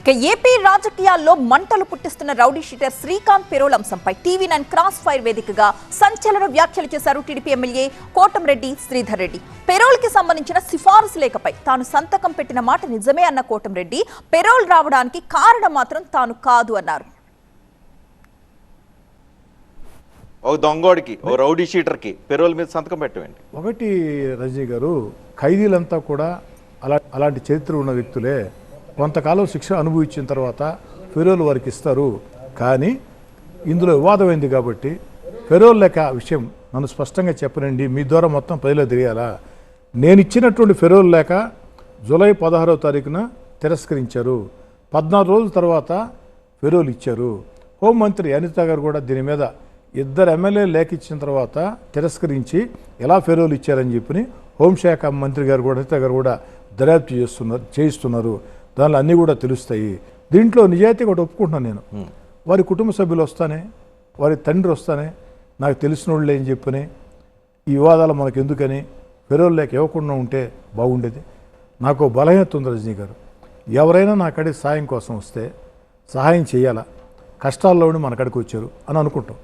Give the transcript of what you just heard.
ఇక ఏపీ రాజకీయాల్లో మంటలు పుట్టిస్తున్న రౌడీ షీటర్ శ్రీకాంత్ పెరోల్ అంశంపై టీవీ నైన్ క్రాస్ ఫైర్ వేదికగా సంచలన వ్యాఖ్యలు చేశారు టీడీపీ ఎమ్మెల్యే కోటంరెడ్డి శ్రీధర్ రెడ్డి. పెరోల్కి సంబంధించిన సిఫారసు లేఖపై తాను సంతకం పెట్టిన మాట నిజమే అన్న కోటంరెడ్డి పెరోల్ రావడానికి కారణం మాత్రం తాను కాదు అన్నారు. ఒక దొంగోడికి ఓ రౌడీ షీటర్కి పెరోల్ మీద సంతకం పెట్టండి ఒకటి రజనీ గారు ఖైదీలంతా కూడా అలా అలాంటి చరిత్ర ఉన్న వ్యక్తులే కొంతకాలం శిక్ష అనుభవించిన తర్వాత ఫెరోల్ వారికి ఇస్తారు. కానీ ఇందులో వివాదమైంది కాబట్టి ఫెరోల్ లెక్క విషయం నన్ను స్పష్టంగా చెప్పనండి. మీ ద్వారా మొత్తం ప్రజలు తెలియాలా? నేను ఇచ్చినటువంటి ఫెరోల్ లేక జూలై పదహారవ తారీఖున తిరస్కరించారు. పద్నాలుగు రోజుల తర్వాత ఫెరోల్ ఇచ్చారు. హోంమంత్రి అనిత గారు కూడా దీని మీద ఇద్దరు ఎమ్మెల్యే లేఖ ఇచ్చిన తర్వాత తిరస్కరించి ఎలా ఫెరోలు ఇచ్చారని చెప్పి హోంశాఖ మంత్రి గారు కూడా అనిత గారు కూడా దర్యాప్తు చేస్తున్నారు చేయిస్తున్నారు. దానిలో అన్నీ కూడా తెలుస్తాయి. దీంట్లో నిజాయితీ కూడా ఒప్పుకుంటున్నాను నేను. వారి కుటుంబ సభ్యులు వస్తానే వారి తండ్రి వస్తానే నాకు తెలిసిన వాళ్ళే అని చెప్పని ఈ వివాదాలు మనకు ఎందుకని ఫెరోల్ లేక ఇవ్వకుండా ఉంటే బాగుండేది. నాకు బలహీనత ఉంది రజనీ గారు. ఎవరైనా నా కాడికి సాయం కోసం వస్తే సహాయం చేయాలా? కష్టాల్లో ఉండి మన కాడికి వచ్చారు అని అనుకుంటాం.